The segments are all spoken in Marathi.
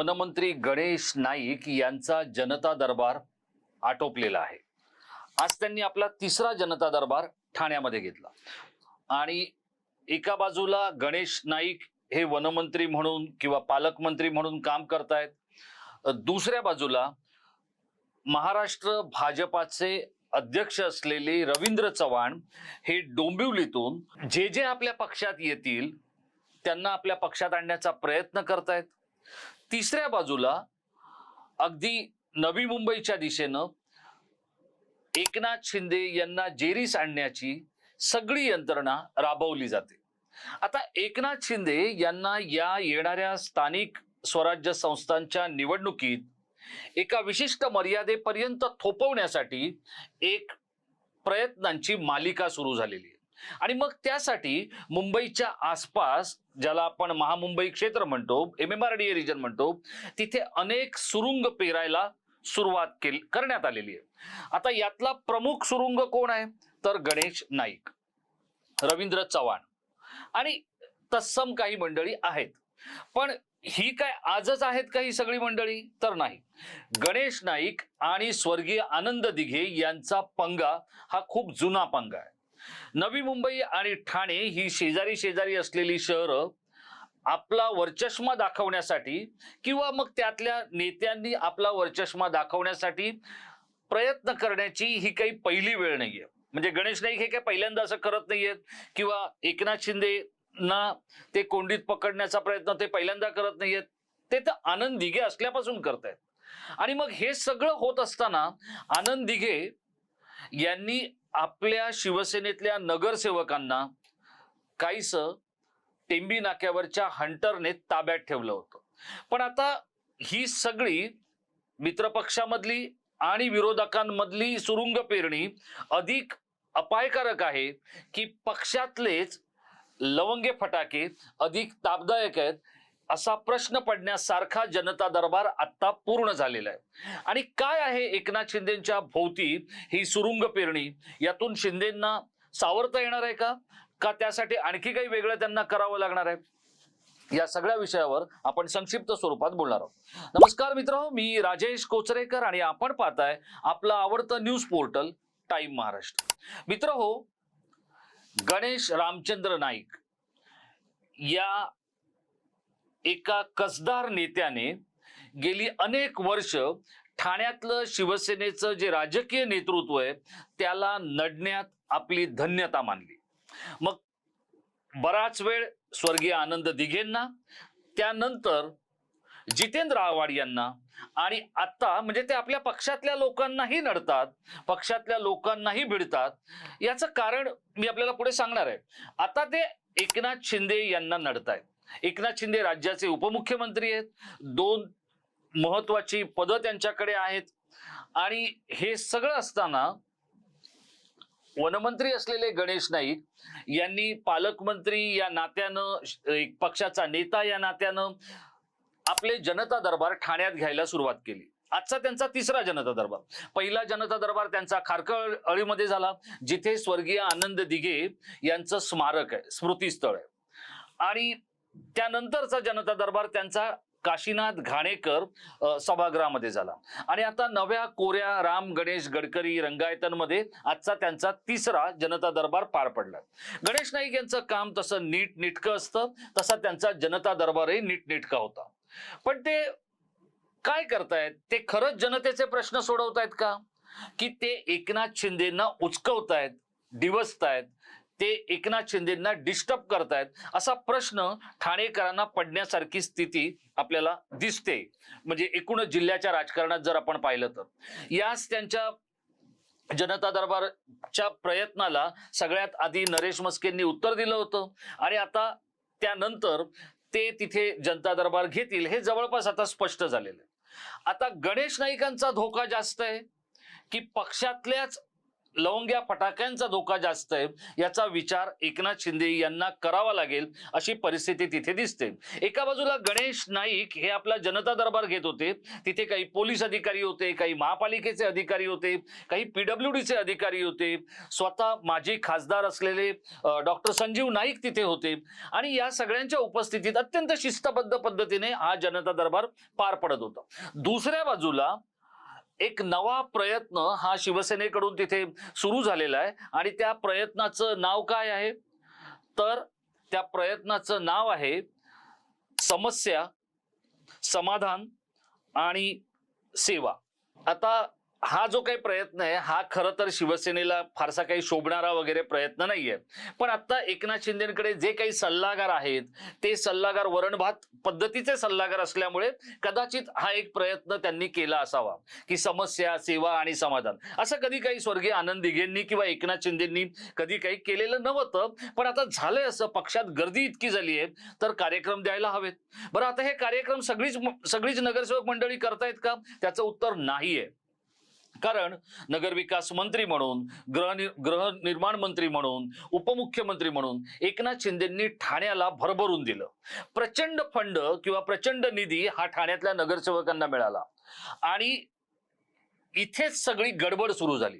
वनमंत्री गणेश नाईक यांचा जनता दरबार आटोपलेला आहे. आज त्यांनी आपला तिसरा जनता दरबार ठाण्यामध्ये घेतला. आणि एका बाजूला गणेश नाईक हे वनमंत्री म्हणून किंवा पालकमंत्री म्हणून काम करतायत. दुसऱ्या बाजूला महाराष्ट्र भाजपाचे अध्यक्ष असलेले रवींद्र चव्हाण हे डोंबिवलीतून जे जे आपल्या पक्षात येतील त्यांना आपल्या पक्षात आणण्याचा प्रयत्न करतायत. तिसऱ्या बाजूला अगदी नवी मुंबईच्या दिशेनं एकनाथ शिंदे यांना जेरीस आणण्याची सगळी यंत्रणा राबवली जाते. आता एकनाथ शिंदे यांना या येणाऱ्या स्थानिक स्वराज्य संस्थांच्या निवडणुकीत एका विशिष्ट मर्यादेपर्यंत थोपवण्यासाठी एक प्रयत्नांची मालिका सुरू झालेली आहे. आणि मग त्यासाठी मुंबईच्या आसपास ज्याला आपण महामुंबई क्षेत्र म्हणतो M M R D A region म्हणतो तिथे अनेक सुरुंग पेरायला सुरुवात केली करण्यात आलेली आहे. आता यातला प्रमुख सुरुंग कोण आहे? तर गणेश नाईक रवींद्र चव्हाण आणि तत्सम काही मंडळी आहेत. पण ही काय आजच आहेत का ही सगळी मंडळी? तर नाही. गणेश नाईक आणि स्वर्गीय आनंद दिघे यांचा पंगा हा खूप जुना पंगा आहे. नवी मुंबई आणि ठाणे ही शेजारी शेजारी असलेली शहरं आपला वर्चष्मा दाखवण्यासाठी किंवा मग त्यातल्या नेत्यांनी आपला वर्चस्मा दाखवण्यासाठी प्रयत्न करण्याची ही काही पहिली वेळ नाहीये. म्हणजे गणेश नाईक हे काही पहिल्यांदा असं करत नाहीयेत किंवा एकनाथ शिंदे ना ते कोंडीत पकडण्याचा प्रयत्न ते पहिल्यांदा करत नाहीयेत. ते तर आनंद दिघे असल्यापासून करतायत. आणि मग हे सगळं होत असताना आनंद दिघे यांनी आपल्या शिवसेनेतल्या नगरसेवकांना काहीस टेंबी नाक्यावरच्या हंटरने ताब्यात ठेवलं होतं. पण आता ही सगळी मित्रपक्षामधली आणि विरोधकांमधली सुरुंग पेरणी अधिक अपायकारक आहे की पक्षातलेच लवंगे फटाके अधिक तापदायक आहेत असा प्रश्न पडण्यासारखा जनता दरबार आत्ता पूर्ण झालेला आहे. आणि काय आहे एकनाथ शिंदेच्या भोवती ही सुरुंग पेरणी? यातून शिंदेंना सावरता येणार आहे का? का त्यासाठी आणखी काही वेगळं त्यांना करावं लागणार आहे? या सगळ्या विषयावर आपण संक्षिप्त स्वरूपात बोलणार आहोत. नमस्कार मित्र मी राजेश कोचरेकर आणि आपण पाहताय आपलं आवडतं न्यूज पोर्टल टाइम महाराष्ट्र. मित्र हो गणेश रामचंद्र नाईक या एका कसदार नेत्याने गेली अनेक वर्ष ठाण्यातलं शिवसेनेचं जे राजकीय नेतृत्व आहे त्याला नडण्यात आपली धन्यता मानली. मग बराच वेळ स्वर्गीय आनंद दिघेंना त्यानंतर जितेंद्र आव्हाड यांना आणि आता म्हणजे ते आपल्या पक्षातल्या लोकांनाही नडतात पक्षातल्या लोकांनाही भिडतात. याचं कारण मी आपल्याला पुढे सांगणार आहे. आता ते एकनाथ शिंदे यांना नडतायत. एकनाथ शिंदे राज्याचे उपमुख्यमंत्री आहेत. दोन महत्वाची पदं त्यांच्याकडे आहेत. आणि हे सगळं असताना वनमंत्री असलेले गणेश नाईक यांनी पालकमंत्री या नात्यानं एक पक्षाचा नेता या नात्यानं आपले जनता दरबार ठाण्यात घ्यायला सुरुवात केली. आजचा त्यांचा तिसरा जनता दरबार. पहिला जनता दरबार त्यांचा खारकळ अळीमध्ये झाला जिथे स्वर्गीय आनंद दिघे यांचं स्मारक आहे स्मृतीस्थळ आहे. आणि त्यानंतरचा जनता दरबार त्यांचा काशीनाथ घाणेकर सभागृहामध्ये झाला. आणि आता नव्या कोऱ्या राम गणेश गडकरी रंगायतांमध्ये आजचा त्यांचा तिसरा जनता दरबार पार पडला. गणेश नाईक यांचं काम तसं नीट निटकं असतं तसा त्यांचा जनता दरबारही नीटनिटका होता. पण ते काय करतायत? ते खरंच जनतेचे प्रश्न सोडवतायत का? की ते एकनाथ शिंदेना उचकवतायत डिवसतायत ते एकनाथ शिंदेना डिस्टर्ब करतायत असा प्रश्न ठाणेकरांना पडण्यासारखी स्थिती आपल्याला दिसते. म्हणजे एकूणच जिल्ह्याच्या राजकारणात जर आपण पाहिलं तर. याच त्यांच्या जनता दरबारच्या प्रयत्नाला सगळ्यात आधी नरेश मस्केंनी उत्तर दिलं होतं. आणि आता त्यानंतर ते तिथे जनता दरबार घेतील हे जवळपास आता स्पष्ट झालेलं आहे. आता गणेश नाईकांचा धोका जास्त आहे की पक्षातल्याच लवंग्या फटाक्यांचा धोका जास्त आहे याचा विचार एकनाथ शिंदे यांना करावा लागेल अशी परिस्थिती तिथे दिसते. एका बाजूला गणेश नाईक हे आपला जनता दरबार घेत होते. तिथे काही पोलीस अधिकारी होते काही महापालिकेचे अधिकारी होते काही पीडब्ल्यू डीचे अधिकारी होते. स्वतः माजी खासदार असलेले डॉक्टर संजीव नाईक तिथे होते. आणि या सगळ्यांच्या उपस्थितीत अत्यंत शिस्तबद्ध पद्धतीने हा जनता दरबार पार पडत होता. दुसऱ्या बाजूला एक नवा प्रयत्न हा शिवसेनेकडून तिथे सुरू झालेला आहे. आणि त्या प्रयत्नाचं नाव काय आहे? तर त्या प्रयत्नाचं नाव आहे समस्या समाधान आणि सेवा. आता हा जो काही प्रयत्न आहे हा खरं तर शिवसेनेला फारसा काही शोभणारा वगैरे प्रयत्न नाहीये. पण आता एकनाथ शिंदेकडे जे काही सल्लागार आहेत ते सल्लागार वरणभात पद्धतीचे सल्लागार असल्यामुळे कदाचित हा एक प्रयत्न त्यांनी केला असावा की समस्या सेवा आणि समाधान. असं कधी काही स्वर्गीय आनंद दिघेंनी किंवा एकनाथ शिंदेंनी कधी काही केलेलं नव्हतं पण आता झालंय असं. पक्षात गर्दी इतकी झाली आहे तर कार्यक्रम द्यायला हवेत. बरं आता हे कार्यक्रम सगळीच सगळीच नगरसेवक मंडळी करतायत का? त्याचं उत्तर नाहीये. कारण नगरविकास मंत्री म्हणून गृह गृहनिर्माण मंत्री म्हणून उपमुख्यमंत्री म्हणून एकनाथ शिंदेंनी ठाण्याला भरभरून दिलं. प्रचंड फंड किंवा प्रचंड निधी हा ठाण्यातल्या नगरसेवकांना मिळाला. आणि इथेच सगळी गडबड सुरू झाली.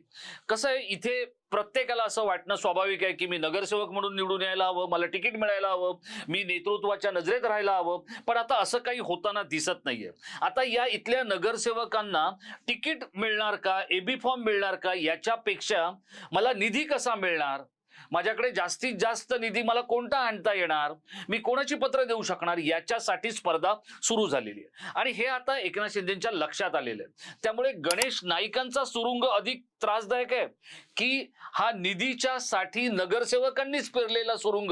कसं आहे इथे प्रत्येकाला असं वाटणं स्वाभाविक आहे की मी नगरसेवक म्हणून निवडून यायला हवं मला तिकीट मिळायला हवं मी नेतृत्वाच्या नजरेत राहायला हवं पण आता असं काही होताना दिसत नाहीये. आता या इथल्या नगरसेवकांना तिकीट मिळणार का एबी फॉर्म मिळणार का याच्यापेक्षा मला निधी कसा मिळणार? माझ्याकडे जास्तीत जास्त निधी मला कोणता आणता येणार? मी कोणाची पत्र देऊ शकणार? याच्यासाठी स्पर्धा सुरू झालेली आहे. आणि हे आता एकनाथ शिंदेच्या लक्षात आलेलं आहे. त्यामुळे गणेश नाईकांचा सुरुंग अधिक त्रासदायक आहे. की हा निधीच्या साठी नगरसेवकांनीच पेरलेला सुरुंग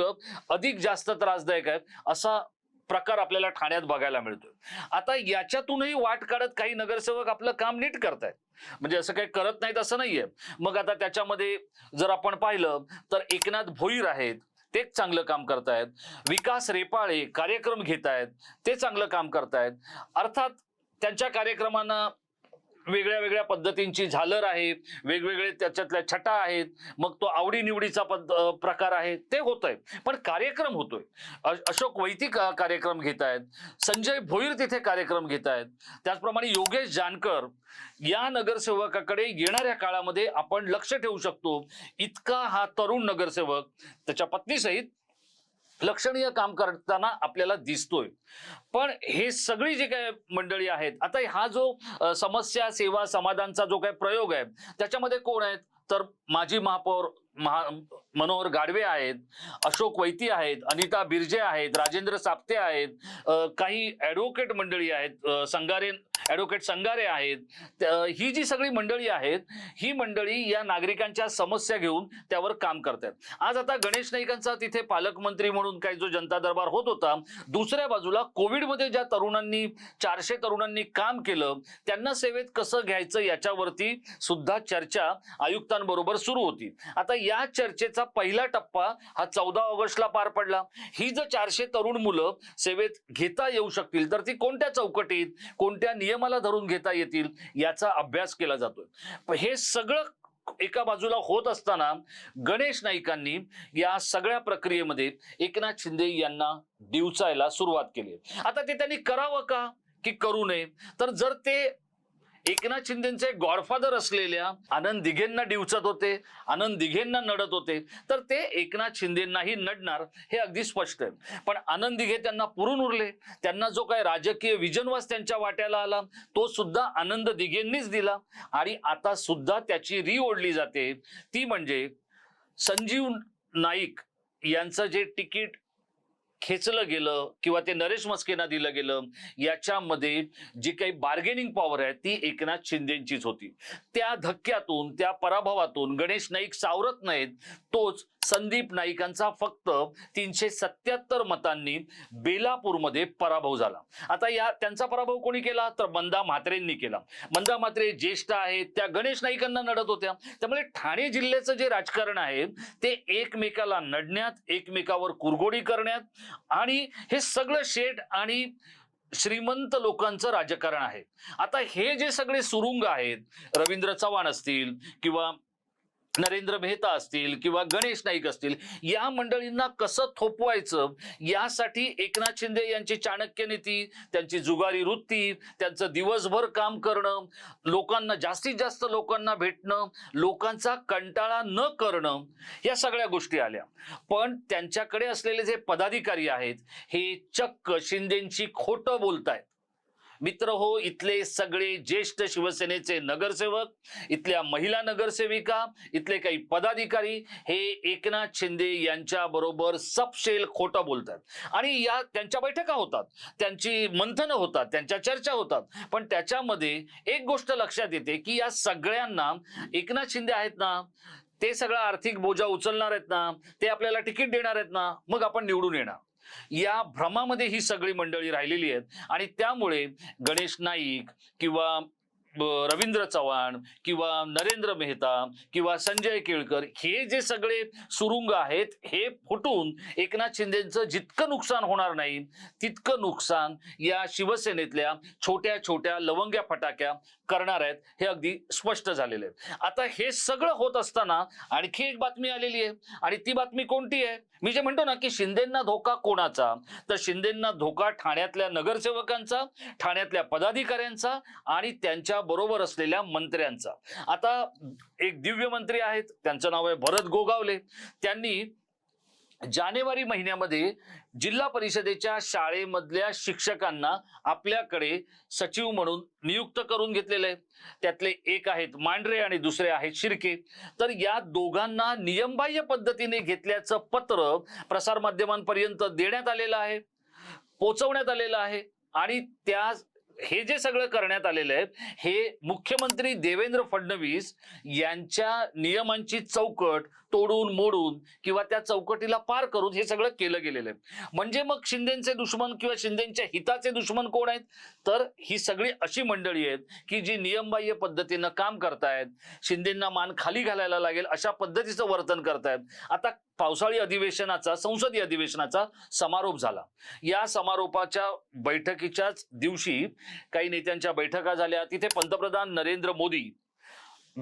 अधिक जास्त त्रासदायक आहे असा प्रकार आपल्याला ठाण्यात बघायला मिळतोय. आता याच्यातूनही वाट काढत काही नगरसेवक आपलं काम नीट करतायत. म्हणजे असं काही करत नाहीत असं नाहीये. मग आता त्याच्यामध्ये जर आपण पाहिलं तर एकनाथ भोईर आहेत ते चांगलं काम करतायत. विकास रेपाळे कार्यक्रम घेत आहेत ते चांगलं काम करतायत. अर्थात त्यांच्या कार्यक्रमांना वेगळ्या वेगळ्या पद्धतींची झालर आहे वेगवेगळे त्याच्यातल्या छटा आहेत मग तो आवडीनिवडीचा पद प्रकार आहे ते होत आहे पण कार्यक्रम होतोय. अशोक वैदिक कार्यक्रम घेत आहेत संजय भोईर तिथे कार्यक्रम घेत आहेत. त्याचप्रमाणे योगेश जानकर या नगरसेवकाकडे येणाऱ्या काळामध्ये आपण लक्ष ठेवू शकतो. इतका हा तरुण नगरसेवक त्याच्या पत्नीसहित लक्षणीय काम करताना आपल्याला दिसतोय. पण हे सगळी जी काय मंडळी आहेत आता हा जो समस्या सेवा समाधानचा जो काही प्रयोग आहे त्याच्यामध्ये कोण आहेत? तर माजी महापौर महा मनोहर गाडवे आहेत अशोक वैती आहेत अनिता बिर्जे आहेत राजेंद्र साप्ते आहेत काही ॲडव्होकेट मंडळी आहेत संगारे ॲडव्होकेट संगारे आहेत. ही जी सगळी मंडळी आहेत ही मंडळी या नागरिकांच्या समस्या घेऊन त्यावर काम करतात. आज आता गणेश नाईकांचा तिथे पालकमंत्री म्हणून काही जो जनता दरबार होत होता दुसऱ्या बाजूला कोविडमध्ये ज्या तरुणांनी चारशे तरुणांनी काम केलं त्यांना सेवेत कसं घ्यायचं याच्यावरती सुद्धा चर्चा आयुक्तांबरोबर सुरू होती. आता या चर्चेचा पहिला टप्पा हा चौदा ऑगस्टला पार पडला. ही जर चारशे तरुण मुलं सेवेत घेता येऊ शकतील तर ती कोणत्या चौकटीत कोणत्या नियमाला धरून घेता येतील याचा अभ्यास केला जातोय. हे सगळं एका बाजूला होत असताना गणेश नाईकांनी या सगळ्या प्रक्रियेमध्ये एकनाथ शिंदे यांना दिवसायला सुरुवात केली. आता ते त्यांनी करावं का? की करू नये? तर जर ते एकनाथ शिंदेचे गॉडफादर असलेल्या आनंद दिघेंना डिवचत होते आनंद दिघेंना नडत होते. तर ते एकनाथ शिंदेनाही नडणार हे अगदी स्पष्ट आहे. पण आनंद दिघे त्यांना पुरून उरले. त्यांना जो काही राजकीय विजनवास त्यांच्या वाट्याला आला तो सुद्धा आनंद दिघेंनीच दिला. आणि आता सुद्धा त्याची री ओढली जाते. ती म्हणजे संजीव नाईक यांचं जे तिकीट खेचलं गेलं किंवा ते नरेश मस्केना दिलं गेलं याच्यामध्ये जी काही बार्गेनिंग पॉवर आहे ती एकनाथ शिंदेचीच होती. त्या धक्क्यातून त्या पराभवातून गणेश नाईक सावरत नाहीत तोच संदीप नाईकांचा फक्त तीनशे सत्याहत्तर मतांनी बेलापूरमध्ये पराभव झाला. आता या त्यांचा पराभव कोणी केला? तर मंदा म्हात्रेंनी केला. मंदा म्हात्रे ज्येष्ठ आहेत त्या गणेश नाईकांना नडत होत्या. त्यामुळे ठाणे जिल्ह्याचं जे राजकारण आहे ते एकमेकाला नडण्यात एकमेकावर कुरघोडी करण्यात आणि हे सगळं शेठ आणि श्रीमंत लोकांचं राजकारण आहे. आता हे जे सगळे सुरुंग आहेत रवींद्र चव्हाण असतील किंवा नरेंद्र मेहता असतील किंवा गणेश नाईक असतील या मंडळींना कसं थोपवायचं? यासाठी एकनाथ शिंदे यांची चाणक्य नीती त्यांची जुगारी वृत्ती त्यांचं दिवसभर काम करणं लोकांना जास्तीत जास्त लोकांना भेटणं लोकांचा कंटाळा न करणं या सगळ्या गोष्टी आल्या. पण त्यांच्याकडे असलेले जे पदाधिकारी आहेत हे चक्क शिंदेची खोटं बोलतायत. मित्र हो इथले सगळे ज्येष्ठ शिवसेनेचे नगरसेवक इथल्या महिला नगरसेविका इथले काही पदाधिकारी हे एकनाथ शिंदे यांच्या बरोबर सपशेल खोटं बोलतात. आणि या त्यांच्या बैठका होतात. त्यांची मंथनं होतात त्यांच्या चर्चा होतात. पण त्याच्यामध्ये एक गोष्ट लक्षात येते की या सगळ्यांना एकनाथ शिंदे आहेत ना ते सगळा आर्थिक बोजा उचलणार आहेत ना ते आपल्याला तिकीट देणार आहेत ना मग आपण निवडून येणार. या भ्रमामध्ये ही सगळी मंडळी राहिलेली आहेत. आणि त्यामुळे गणेश नाईक किंवा रवींद्र चव्हाण किंवा नरेंद्र मेहता किंवा संजय केळकर हे जे सगळे सुरुंग आहेत हे फुटून एकनाथ शिंदेचं जितकं नुकसान होणार नाही तितकं नुकसान या शिवसेनेतल्या छोट्या छोट्या लवंग्या फटाक्या करणार आहेत हे अगदी स्पष्ट झालेले आहेत आता हे सगळं होत असताना आणखी एक बातमी आलेली आहे. आणि ती बातमी कोणती आहे? मी जे म्हणतो ना की शिंदेंना धोका कोणाचा? तर शिंदेंना धोका ठाण्यातल्या नगरसेवकांचा ठाण्यातल्या पदाधिकाऱ्यांचा आणि त्यांच्या बरोबर असलेल्या मंत्र्यांचा. आता एक दिव्य मंत्री आहेत त्यांचं नाव आहे भरत गोगावले. त्यांनी जानेवारी महिन्यामध्ये जिल्हा परिषदेच्या शाळेमधल्या शिक्षकांना आपल्याकडे सचिव म्हणून नियुक्त करून घेतलेले आहे त्यातले एक आहेत मांढरे आणि दुसरे आहेत शिर्के. तर या दोघांना नियमबाह्य पद्धतीने घेतल्याचं पत्र प्रसारमाध्यमांपर्यंत देण्यात आलेलं आहे पोचवण्यात आलेलं आहे आणि त्या हे जे सगळं करण्यात आलेलं आहे हे मुख्यमंत्री देवेंद्र फडणवीस यांच्या नियमांची चौकट तोडून मोडून किंवा त्या चौकटीला पार करून हे सगळं केलं गेलेलं आहे. म्हणजे मग शिंदेचे दुश्मन किंवा शिंदेच्या हिताचे दुश्मन कोण आहेत? तर ही सगळी अशी मंडळी आहेत की जी नियमबाह्य पद्धतीनं काम करतायत शिंदेंना मान खाली घालायला लागेल अशा पद्धतीचं वर्तन करतायत. आता पावसाळी अधिवेशनाचा संसदीय अधिवेशनाचा समारोप झाला. या समारोपाच्या बैठकीच्याच दिवशी काही नेत्यांच्या बैठका झाल्या. तिथे पंतप्रधान नरेंद्र मोदी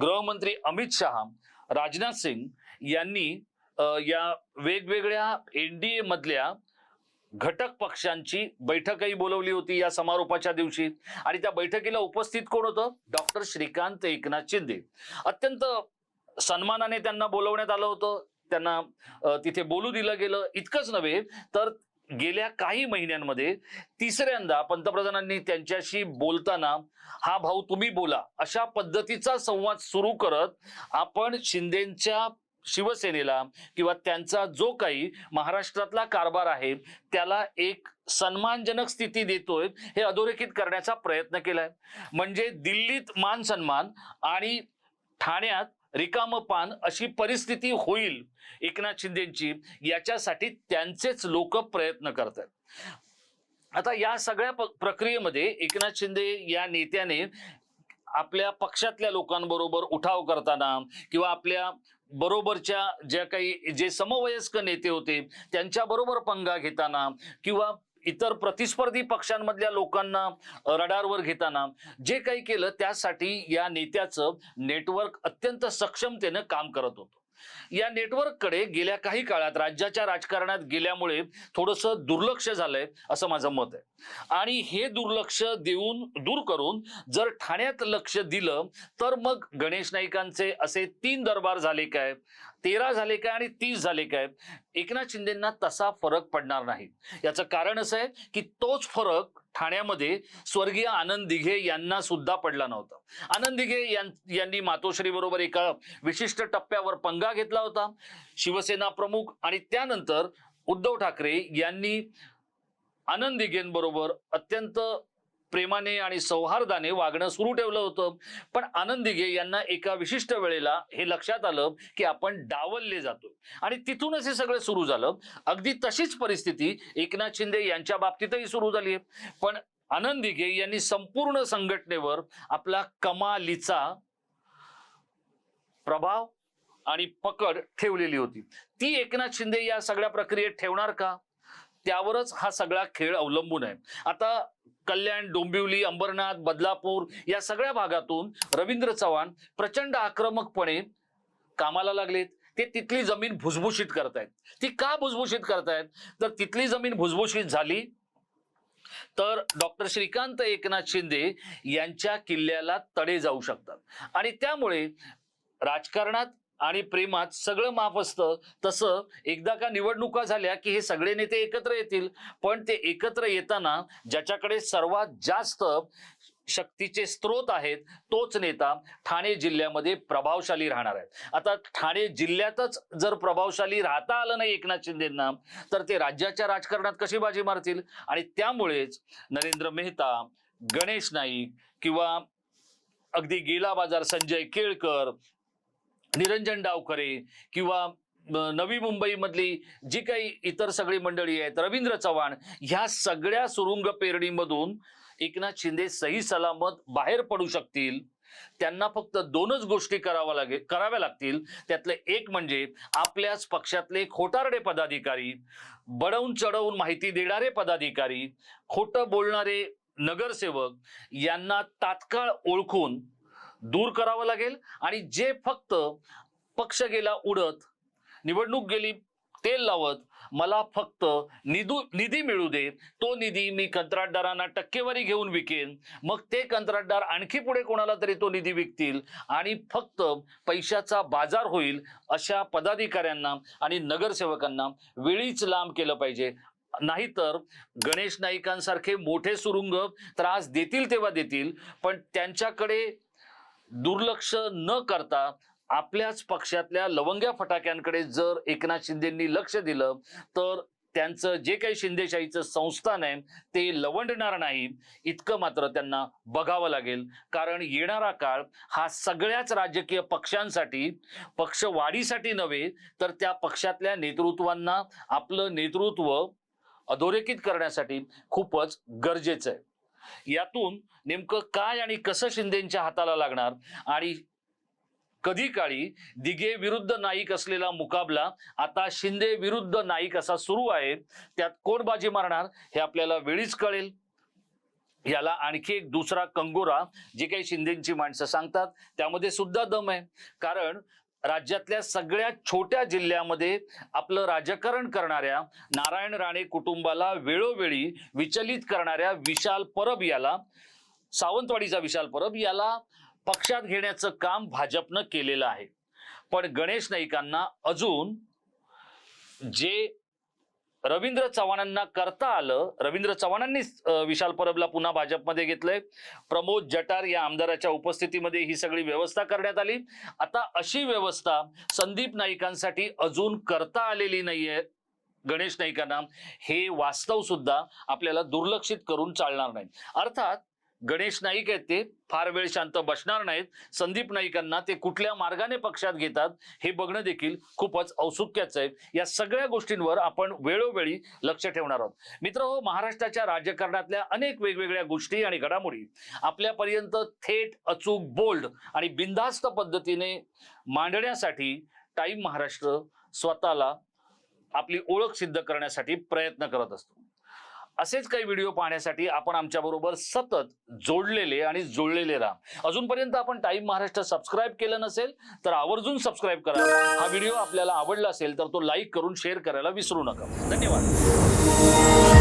गृहमंत्री अमित शहा राजनाथ सिंग यांनी या वेगवेगळ्या एन डी मधल्या घटक पक्षांची बैठकही बोलवली होती या समारोपाच्या दिवशी. आणि त्या बैठकीला उपस्थित कोण होतं? डॉक्टर श्रीकांत एकनाथ शिंदे. अत्यंत सन्मानाने त्यांना बोलवण्यात आलं होतं. त्यांना तिथे बोलू दिलं गेलं. इतकंच नव्हे तर गेल्या काही महिन्यांमध्ये तिसऱ्यांदा पंतप्रधानांनी त्यांच्याशी बोलताना हा भाऊ तुम्ही बोला. अशा पद्धतीचा संवाद सुरू करत आपण शिंदेच्या शिवसेनेला किंवा त्यांचा जो काही महाराष्ट्रातला कारभार आहे त्याला एक सन्मानजनक स्थिती देतोय हे अधोरेखित करण्याचा प्रयत्न केलाय. म्हणजे दिल्लीत मान सन्मान आणि ठाण्यात रिकाम पान अशी परिस्थिती होईल एकनाथ शिंदेची. याच्यासाठी त्यांचेच लोक प्रयत्न करतात. आता या सगळ्या प्रक्रियेमध्ये एकनाथ शिंदे या नेत्याने आपल्या पक्षातल्या लोकांबरोबर उठाव करताना किंवा आपल्या बरोबरच्या ज्या काही जे समवयस्क नेते होते त्यांच्याबरोबर पंगा घेताना किंवा इतर प्रतिस्पर्धी पक्षांमधल्या लोकांना रडारवर घेताना जे काही केलं त्यासाठी या नेत्याचं नेटवर्क अत्यंत सक्षमतेनं काम करत होतं. या नेटवर्ककडे गेल्या काही काळात राज्याच्या राजकारणात गेल्यामुळे थोडंसं दुर्लक्ष झालंय असं माझं मत आहे. आणि हे दुर्लक्ष देऊन दूर करून जर ठाण्यात लक्ष दिलं तर मग गणेश नाईकांचे असे तीन दरबार झाले काय? तेरा झाले काय आणि तीस झाले काय? एकनाथ शिंदेना तसा फरक पडणार नाही. याचं कारण असं आहे की तोच फरक ठाण्यामध्ये स्वर्गीय आनंद दिघे यांना सुद्धा पडला नव्हता. आनंद दिघे यां- यांनी मातोश्री बरोबर एका विशिष्ट टप्प्यावर पंगा घेतला होता. शिवसेना प्रमुख आणि त्यानंतर उद्धव ठाकरे यांनी आनंद दिघेंबरोबर अत्यंत प्रेमाने आणि सौहार्दाने वागणं सुरू ठेवलं होतं. पण आनंदिगे यांना एका विशिष्ट वेळेला हे लक्षात आलं की आपण डावलले जातो आणि तिथूनच हे सगळं सुरू झालं. अगदी तशीच परिस्थिती एकनाथ शिंदे यांच्या बाबतीतही सुरू झाली आहे. पण आनंदिगे यांनी संपूर्ण संघटनेवर आपला कमालीचा प्रभाव आणि पकड ठेवलेली होती. ती एकनाथ शिंदे या सगळ्या प्रक्रियेत ठेवणार का? त्यावरच हा सगळा खेळ अवलंबून आहे. आता कल्याण डोंबिवली अंबरनाथ बदलापूर या सगळ्या भागातून रवींद्र चव्हाण प्रचंड आक्रमकपणे कामाला लागलेत. ते तिथली जमीन भुसभुशीत करतायत. ती का भुसभुशीत करतायत? तर तिथली जमीन भुसभुशीत झाली तर डॉक्टर श्रीकांत एकनाथ शिंदे यांच्या किल्ल्याला तडे जाऊ शकतात. आणि त्यामुळे राजकारणात आणि प्रेमात सगळं माफ असतं. तसं एकदा का निवडणुका झाल्या की हे सगळे नेते एकत्र येतील. पण ते एकत्र येताना ज्याच्याकडे सर्वात जास्त शक्तीचे स्रोत आहेत तोच नेता ठाणे जिल्ह्यामध्ये प्रभावशाली राहणार आहे आता ठाणे जिल्ह्यातच जर प्रभावशाली राहता आलं नाही एकनाथ शिंदेंना तर ते राज्याच्या राजकारणात कशी बाजी मारतील? आणि त्यामुळेच नरेंद्र मेहता गणेश नाईक किंवा अगदी गेला बाजार संजय केळकर निरंजन डावखरे किंवा नवी मुंबईमधली जी काही इतर सगळी मंडळी आहेत रवींद्र चव्हाण ह्या सगळ्या सुरुंग पेरणीमधून एकनाथ शिंदे सही सलामत बाहेर पडू शकतील. त्यांना फक्त दोनच गोष्टी कराव्या लागेल कराव्या लागतील. त्यातले एक म्हणजे आपल्याच पक्षातले खोटारडे पदाधिकारी बडवून चढवून माहिती देणारे पदाधिकारी खोटं बोलणारे नगरसेवक यांना तात्काळ ओळखून दूर करावं लागेल आणि जे फक्त पक्ष गेला उडत निवडणूक गेली तेल लावत मला फक्त निधू निधी मिळू दे तो निधी मी कंत्राटदारांना टक्केवारी घेऊन विकेन. मग ते कंत्राटदार आणखी पुढे कोणाला तरी तो निधी विकतील आणि फक्त पैशाचा बाजार होईल अशा पदाधिकाऱ्यांना आणि नगरसेवकांना वेळीच लांब केलं पाहिजे. नाहीतर गणेश नाईकांसारखे मोठे सुरुंग त्रास देतील तेव्हा देतील पण त्यांच्याकडे दुर्लक्ष न करता आपल्याच पक्षातल्या लवंग्या फटाक्यांकडे जर एकनाथ शिंदेंनी लक्ष दिलं तर त्यांचं जे काही शिंदेशाहीचं संस्थान आहे ते लवंडणार नाही. इतकं मात्र त्यांना बघावं लागेल. कारण येणारा काळ हा सगळ्याच राजकीय पक्षांसाठी पक्ष वाढीसाठी नव्हे तर त्या पक्षातल्या नेतृत्वांना आपलं नेतृत्व अधोरेखित करण्यासाठी खूपच गरजेचं आहे. यातून नेमकं काय आणि कसं शिंदेच्या हाताला लागणार? आणि कधी काळी दिघे विरुद्ध नाईक असलेला मुकाबला आता शिंदे विरुद्ध नाईक असा सुरू आहे त्यात कोण बाजी मारणार हे आपल्याला वेळीच कळेल. याला आणखी एक दुसरा कंगोरा जे काही शिंदेची माणसं सांगतात त्यामध्ये सुद्धा दम आहे. कारण राज्यातल्या सगळ्या छोट्या जिल्ह्यामध्ये आपलं राजकारण करणाऱ्या नारायण राणे कुटुंबाला वेळोवेळी विचलित करणाऱ्या विशाल परब याला सावंतवाडीचा विशाल परब याला पक्षात घेण्याचं काम भाजपनं केलेलं आहे. पण गणेश नाईकांना अजून जे रवींद्र चव्हाणांना करता आलं. रवींद्र चव्हाणांनी विशाल परबला पुन्हा भाजपमध्ये घेतलंय. प्रमोद जटार या आमदाराच्या उपस्थितीमध्ये ही सगळी व्यवस्था करण्यात आली. आता अशी व्यवस्था संदीप नाईकांसाठी अजून करता आलेली नाहीये गणेश नाईकांना. हे वास्तव सुद्धा आपल्याला दुर्लक्षित करून चालणार नाही. अर्थात गणेश नाईक आहेत ते. फार वेळ शांत बसणार नाहीत. संदीप नाईकांना ते कुठल्या मार्गाने पक्षात घेतात हे बघणं देखील खूपच औत्सुक्याचं आहे. या सगळ्या गोष्टींवर आपण वेळोवेळी लक्ष ठेवणार आहोत. मित्र हो महाराष्ट्राच्या राजकारणातल्या अनेक वेगवेगळ्या गोष्टी आणि घडामोडी आपल्यापर्यंत थेट अचूक बोल्ड आणि बिनधास्त पद्धतीने मांडण्यासाठी टाईम महाराष्ट्र स्वतःला आपली ओळख सिद्ध करण्यासाठी प्रयत्न करत असतो. असेच काही व्हिडिओ पाहण्यासाठी आपण आमच्या बरोबर सतत जोडलेले आणि जोडलेले राहा. अजूनपर्यंत आपण टाइम महाराष्ट्र सबस्क्राईब केलं नसेल तर आवर्जून सबस्क्राईब करा. हा व्हिडिओ आपल्याला आवडला असेल तर तो लाईक करून शेअर करायला विसरू नका. धन्यवाद.